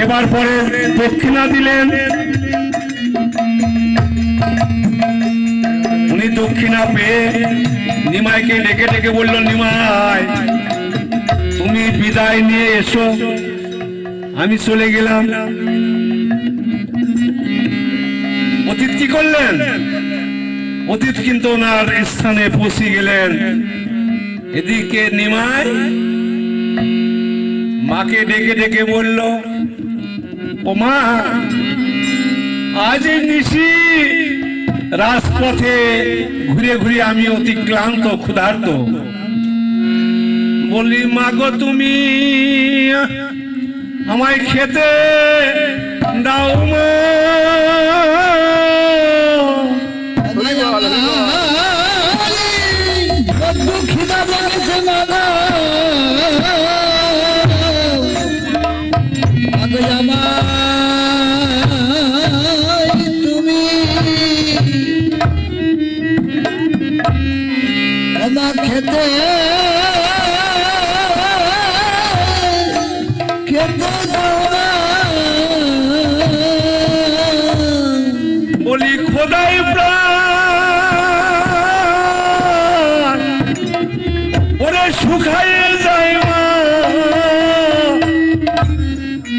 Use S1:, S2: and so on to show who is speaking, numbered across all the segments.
S1: সেবার পরে দক্ষিণা দিলেন। উনি দক্ষিণা পেয়ে নিমাইকে ডেকে ডেকে বলল, নিমাই, তুমি বিদায় নিয়ে এসো। আমি চলে গেলাম। অতীত কি করলেন? অতীত কিন্তু ওনার স্থানে পৌঁছে গেলেন। এদিকে নিমাই মাকে ডেকে ডেকে বলল ও মা আজ নিশি রাজপথে ঘুরে ঘুরে আমি অতি ক্লান্ত, ক্ষুধার্ত। বলি মা গো তুমি, আমায় খেতে দাও মা। বলি খোদাই প্রাণ ওরে শুকাইয়ে যায় মা।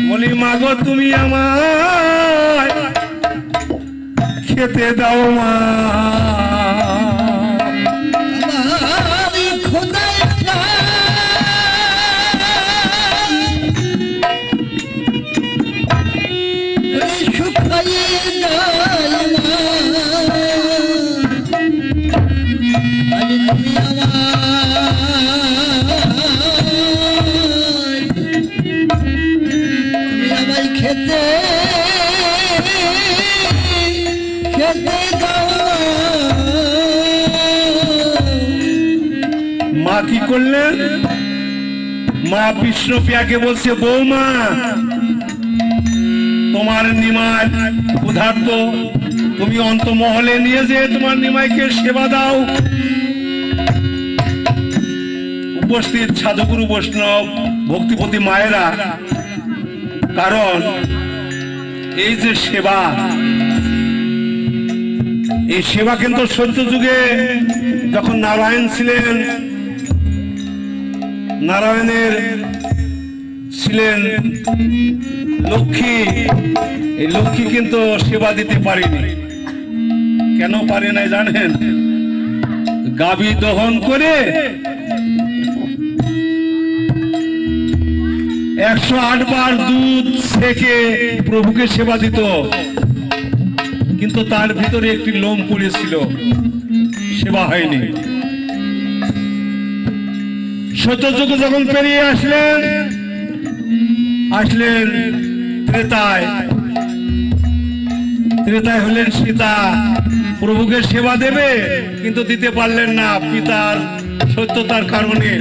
S1: বলি মাগো তুমি আমায় খেতে দাও মা। মা কি করলেন? মা বিষ্ণুপ্রিয়াকে বলছে, বৌমা, তোমার নিমাই ক্ষুধার্ত তুমি অন্তমহলে নিয়ে যে তোমার নিমাইকে সেবা দাও। উপস্থিত সাধুগুরু বৈষ্ণব, ভক্তিপতি মায়েরা, কারণ এই যে সেবা, এই সেবা কিন্তু সত্য যুগে যখন নারায়ণ ছিলেন নারায়ণের ছিলেন লক্ষ্মী। এই লক্ষ্মী কিন্তু সেবা দিতে পারেনি। কেন পারে নাই জানেন? গাবি দহন করে একশো আট বার দুধ থেকে প্রভুকে সেবা দিত। কিন্তু তার ভিতরে একটি লোম পড়েছিল। সেবা হয়নি। সত্যযুগ যখন পেরিয়ে আসলেন আসলেন ত্রেতায়। ত্রেতায় হলেন সীতা। প্রভুকে সেবা দেবে, কিন্তু দিতে পারলেন না পিতার সত্যতার কারণে।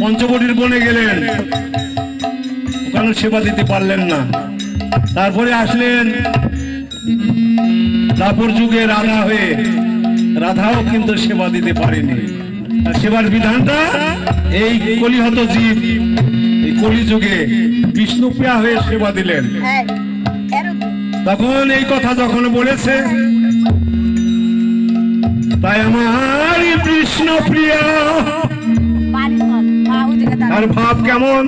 S1: পঞ্চবটির বনে গেলেন, ওখানে সেবা দিতে পারলেন না। তারপরে আসলেন দাপর যুগে রাধা হয়ে, রাধাও কিন্তু সেবা দিতে পারেনি। সেবার বিধানটা এই কলিহত জীব এই কলিযুগে বিষ্ণুপ্রিয়া হয়ে সেবা দিলেন।
S2: হ্যাঁ
S1: তখন এই কথা যখন বলেছে তাই আমার কৃষ্ণপ্রিয়া
S2: দাঁড়াও।
S1: আর ভাব কেমন?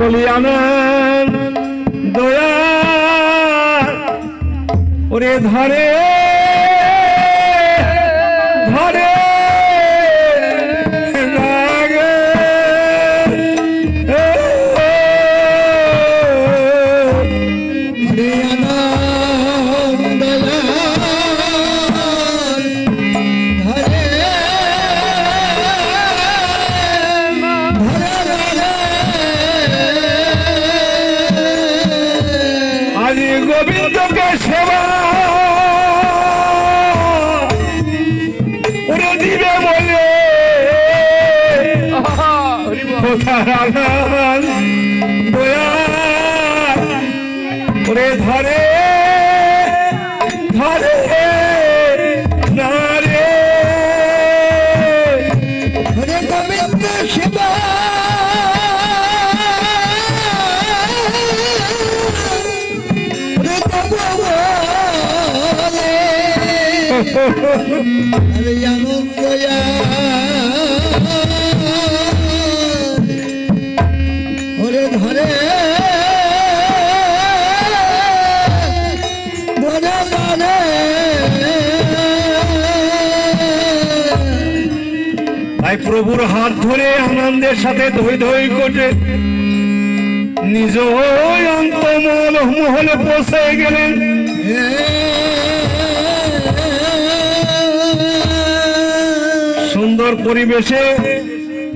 S1: বলি আনন্দ দয়া ওরে ধরে
S3: আরে আনন্দ ওরে ধরে ধরে ধরে
S1: তাই প্রভুর হাত ধরে আনন্দের সাথে ধৈ ধৈ কোটে। নিজ অন্তমল মহলে পৌঁছে গেলেন। সুন্দর পরিবেশে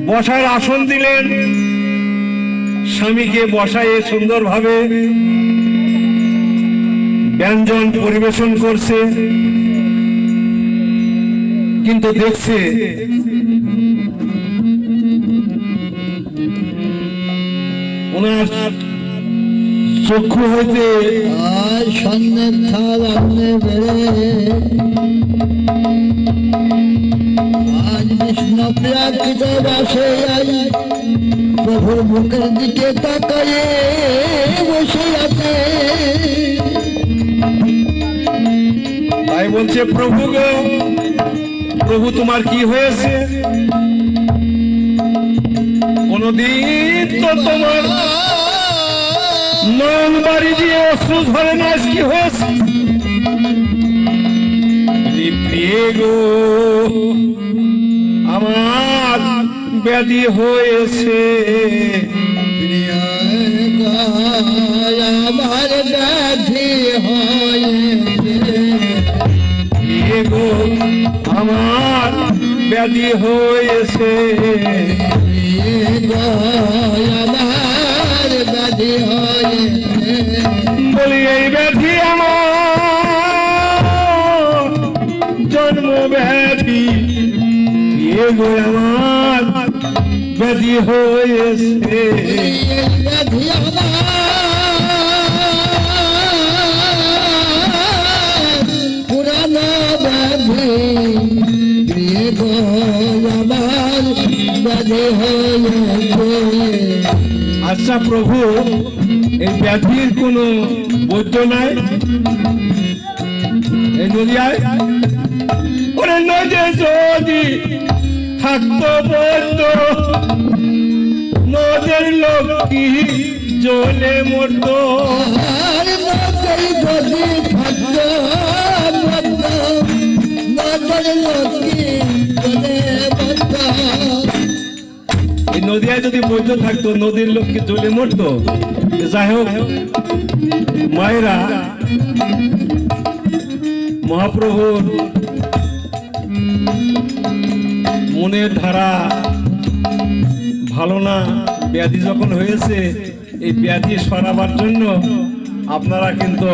S1: বসার আসন দিলেন। স্বামীকে বসায়ে সুন্দরভাবে ব্যঞ্জন পরিবেশন করছে। কিন্তু দেখছে ওনার চক্ষু হইতে
S3: আর সন্ধ্যের থাল বিষ্ণু প্রাকৃত বাসে আজ প্রভুর মুখের দিকে তাকায়ে বসে আছে
S1: তাই বলছে, প্রভু গো, প্রভু তোমার কি হয়েছে? কোনদিন তো তোমার নয়ন বাড়ি দিয়ে অশ্রু ধরে না কি হয়েছে? বলি, প্রিয়ে গো আমার ব্যাধি হয়েছে।
S3: আমার ব্যাধি হয়েছে।
S1: গো আমার ব্যাধি হয়েছে।
S3: আমার ব্যাধি হয়েছে।
S1: বলি এই জন্ম ব্যাধি এ গো আমার ব্যাধি হয়েছে।
S3: ব্যাধি আমার পুরানো ব্যাধি প্রিয় আমার ব্যাধি হয়েছে।
S1: আচ্ছা প্রভু এই ব্যাধির কোনো বৈদ্য নাই? এই নদিয়ায় ওরে নদে যদি থাকতো বৈদ্য নদের লোক কি জ্বলে মরতো?
S3: যদি থাকতো লোকি
S1: নদিয়ায় যদি বৈধ থাকতো নদীর লোককে জ্বলে মরতো? যাই হোক মায়েরা মহাপ্রভুর মনের ধারা ভালো না ব্যাধি যখন হয়েছে এই ব্যাধি সরাবার জন্য আপনারা কিন্তু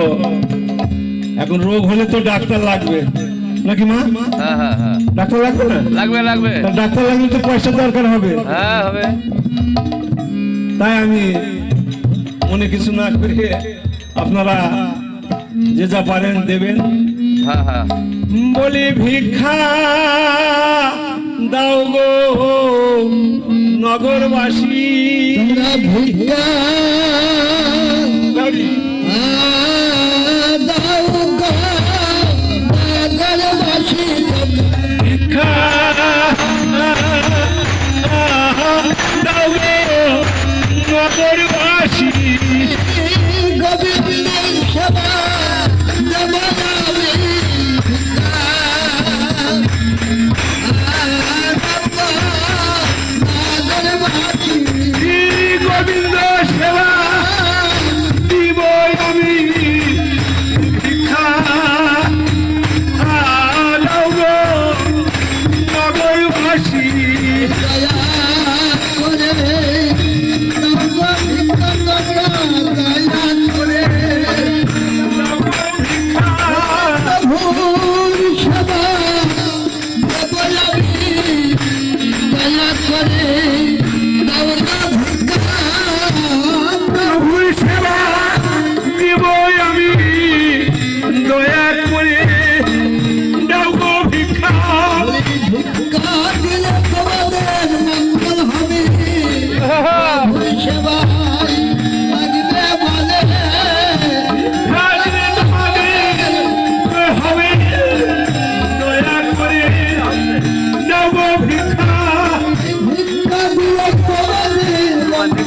S1: এখন রোগ হলে তো ডাক্তার লাগবে। নাকি মা?
S4: হ্যাঁ হ্যাঁ হ্যাঁ।
S1: ডাক্তার লাগবে না?
S4: লাগবে লাগবে।
S1: ডাক্তার লাগলে তো পয়সা দরকার হবে।
S4: হ্যাঁ হবে।
S1: তাই আমি মনে কিছু না করে আপনারা যে যা পারেন দেবেন।
S4: হ্যাঁ হ্যাঁ।
S1: বলি ভিক্ষা দাও গো নগরবাসী।
S3: ভিক্ষা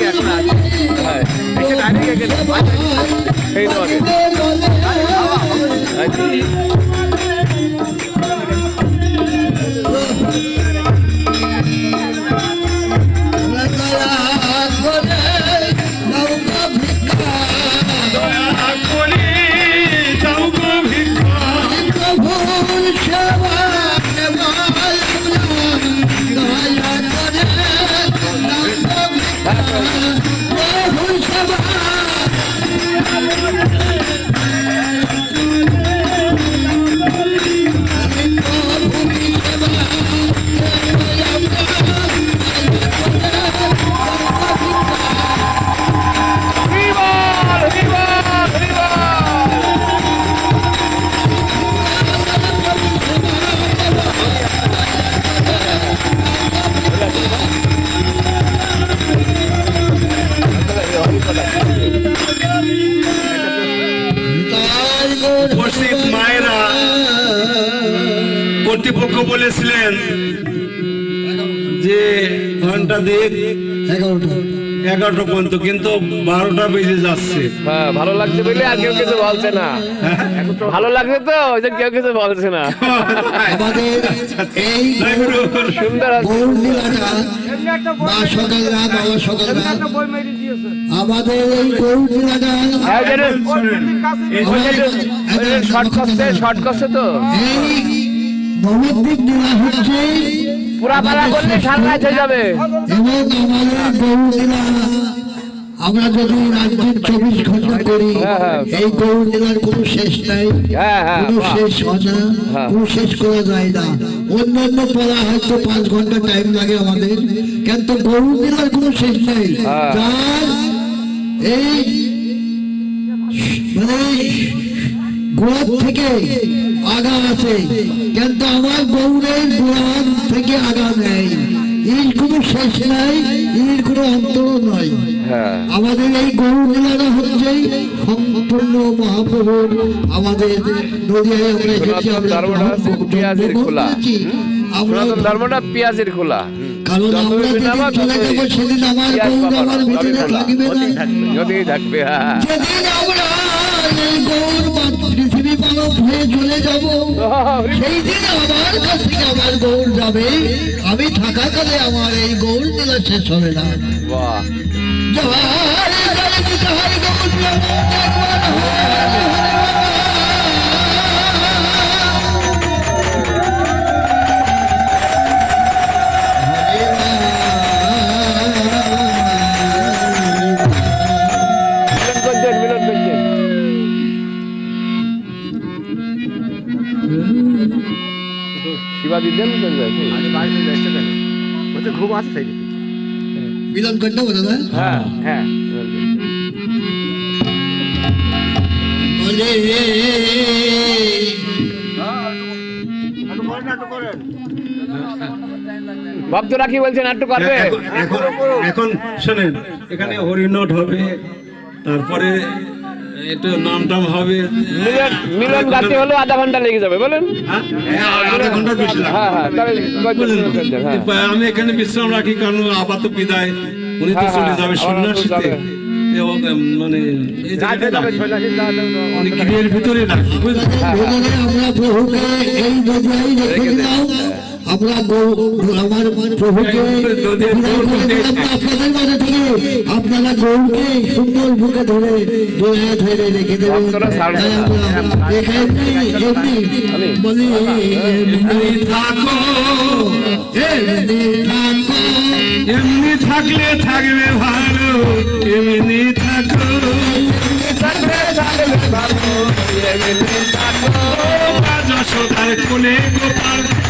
S4: এখন আছে হ্যাঁ এসে ডাইরেক্ট এখানে এই তোমাকে আচ্ছা।
S3: এগারোটা
S1: পর্যন্ত কিন্তু বারোটা বেজে যাচ্ছে।
S4: হ্যাঁ ভালো লাগছে বলে আর কেউ কিছু বলছে না। ভালো লাগছে তো ওই যে কেউ কিছু বলছে না।
S3: আমাদের এই
S4: সুন্দর আছে।
S3: গৌর সকালরা বাবা সকালরা আমাদের এই
S4: শর্ট করছে শর্ট করছে তো।
S3: এই নবদ্বীপ লীলা হচ্ছে এবং আমাদের গৌর আমরা যদি রাজ্যের চব্বিশ ঘণ্টা করি
S4: হ্যাঁ, হ্যাঁ।
S3: এই গৌর লীলার কোনো শেষ নাই
S4: হ্যাঁ
S3: কোনো শেষ হয় না। কোনো শেষ করা যায় না অন্যান্য পড়া হয়তো পাঁচ ঘণ্টা টাইম লাগে আমাদের কিন্তু গরু লীলার কোনো শেষ নাই। এই মানে গোড়ার থেকে আগা আছে। কিন্তু আমার গৌরের গোড়ার থেকে আগা নেই। এর কোনো শেষ নাই এর কোনো অন্তর নয়।
S4: হ্যাঁ।
S3: আমাদের এই গরু মেলাটা হচ্ছে সম্পূর্ণ মহাপ্রভুর আমাদের নদিয়ায় আমরা
S4: পেঁয়াজের খোলা।
S3: আমরা
S4: সনাতন ধর্মটা পেঁয়াজের খোলা।
S3: কারণ আমরা যেদিন চলে যাব সেদিন আমার
S4: পেঁয়াজ
S3: আমার ভিতরে
S4: তবে
S3: না।
S4: যদি থাকবে হ্যাঁ।
S3: যেদিন আমরা এই গৌর পৃথিবী মানব হয়ে চলে যাব। সেই দিন আমার কাছ থেকে আমার গৌর যাবে? আমি থাকাকালে আমার এই গৌর মেলা শেষ হবে না। জয়
S4: আছে সেই
S3: মিলন করতে বলো না?
S4: হ্যাঁ হ্যাঁ। ভক্তরা কি বলছেন একটু করবে?
S1: এখন- শোনেন এখানে হরিণট হবে তারপরে একটু নাম টাম হবে।
S4: মিলন মিলন গাতে হলো আধা ঘণ্টা লেগে যাবে বলেন।
S1: হ্যাঁ? আধা ঘণ্টা বেশি লাগবে।
S4: হ্যাঁ হ্যাঁ হ্যাঁ।
S1: আমি এখানে বিশ্রাম রাখি কারণ আপাত বিদায়। উনি তো
S4: হ্যাঁ,
S1: চলে
S4: হ্যাঁ,
S1: যাবে সন্ন্যাসীতে। মানে গৃহের ভিতরে রাখি।
S3: আমরা প্রভুকে এই নদিয়ায় রেখে দিলাম। আমরা গৌ- আমার প্রভুকে বিদায় করে দিলাম আপনাদের মাঝে থেকে। আপনারা গৌরকে সুন্দর বুকে ধরে দোয়া ধরে রেখে দেবেন।
S4: ছাড়বে
S3: তাই
S4: না।
S3: আমরা এখানে এমনি বলি
S1: এমনি থাকো
S3: এমনি থাকো।
S1: এমনি থাকলে থাকবে ভালো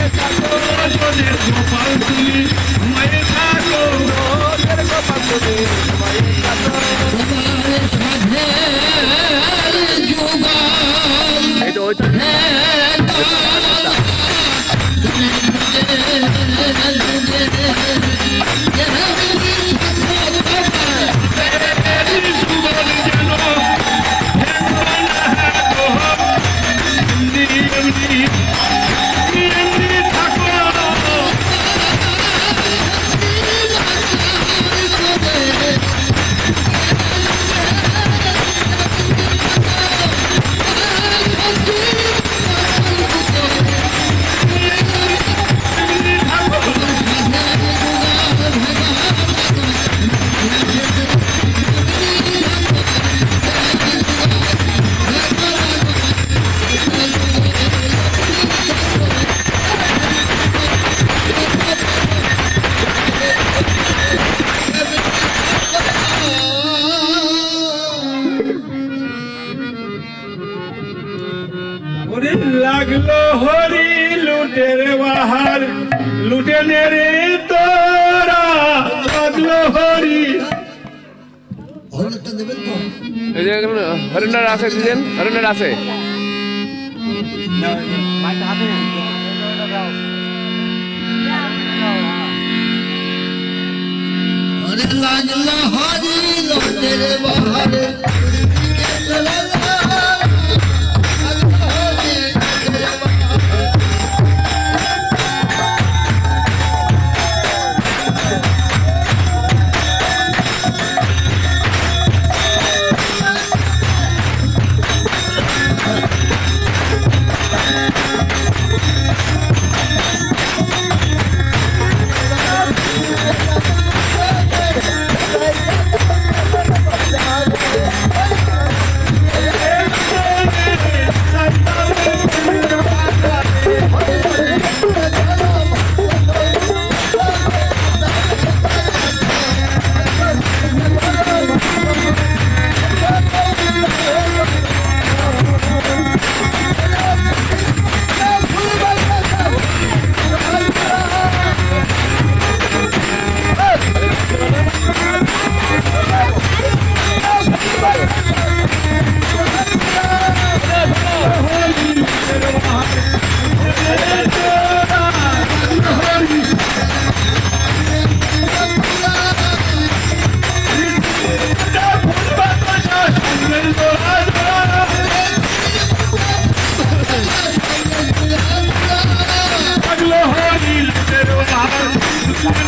S4: মায়ের কাছে মায়ের কাছে আছে দিলেন? হরিণার আছে।
S3: লাগল হরি লোটের বাহারে।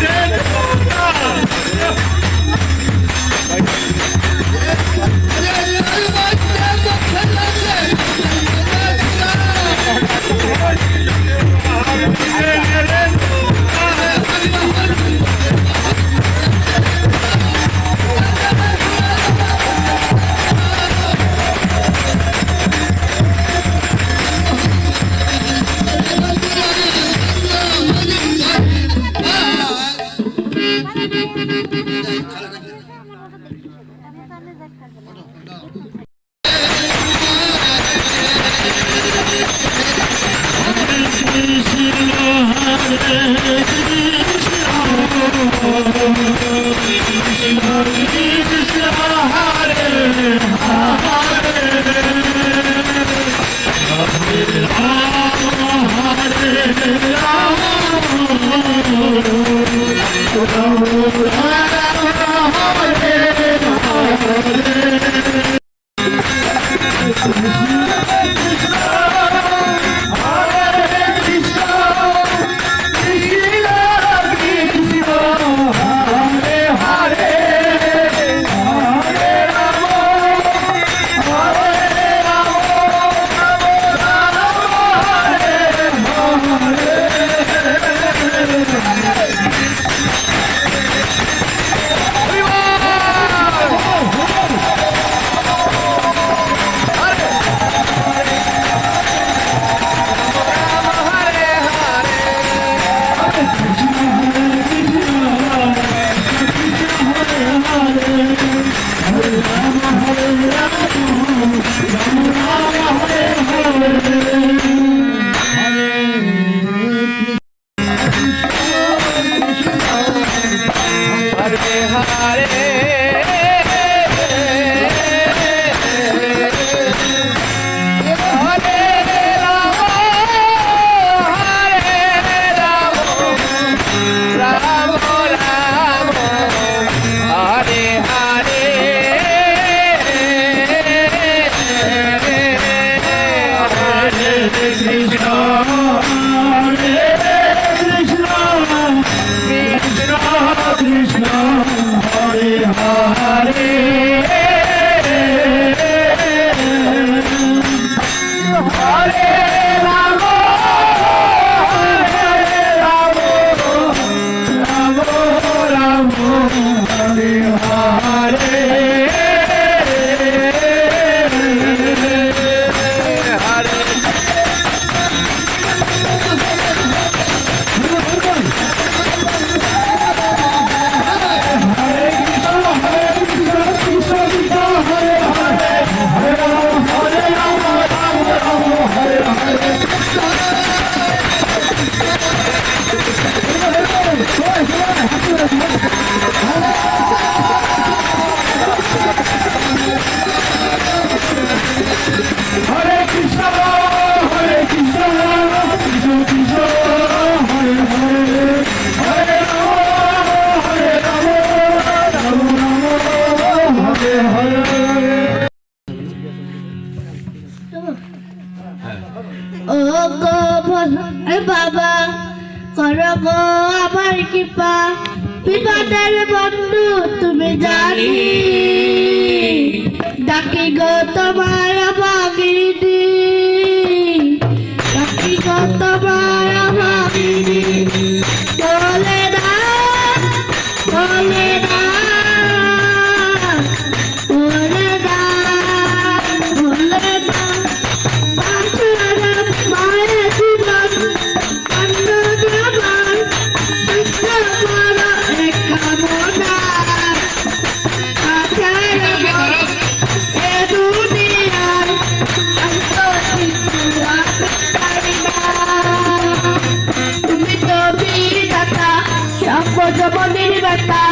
S1: dead. Oh, বাবা,
S5: কর আমার কৃপা। বিপদের বন্ধু, তুমি জানি। ডাকি গো তোমার বাগিনী ডাকি গো তোমার Bonnie, Bonnie,